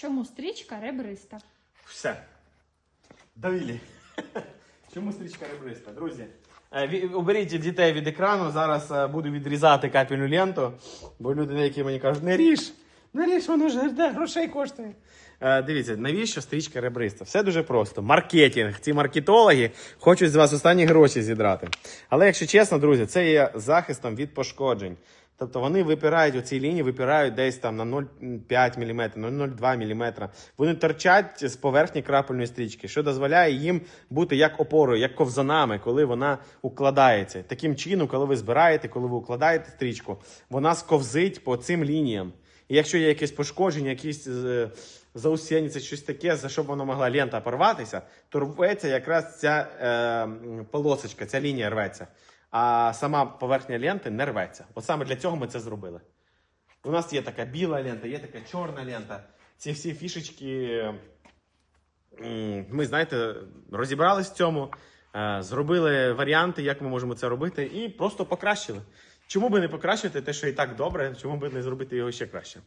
Чому стрічка ребриста? Все. Давілі. Чому стрічка ребриста? Друзі. е, ві- Уберіть дітей від екрану. Зараз е, буду відрізати капельну ленту, бо люди деякі мені кажуть, не ріж, не ріж, воно ж грошей коштує. Е, Дивіться, навіщо стрічка ребриста? Все дуже просто. Маркетинг. Ці маркетологи хочуть з вас останні гроші зідрати. Але якщо чесно, друзі, це є захистом від пошкоджень. Тобто вони випирають у цій лінії, випирають десь там на 0,5 мм, на 0,2 мм. Вони торчать з поверхні крапельної стрічки, що дозволяє їм бути як опорою, як ковзанами, коли вона укладається. Таким чином, коли ви збираєте, коли ви укладаєте стрічку, вона сковзить по цим лініям. І якщо є якесь пошкодження, якісь е, заусєнніці, щось таке, за що б воно могла лента порватися, то рветься якраз ця е, полосочка, ця лінія рветься. А сама поверхня ленти не рветься. От саме для цього ми це зробили. У нас є така біла лента, є така чорна лента. Ці всі фішечки. Ми, знаєте, розібрались в цьому, зробили варіанти, як ми можемо це робити, і просто покращили. Чому би не покращити те, що і так добре, чому би не зробити його ще краще?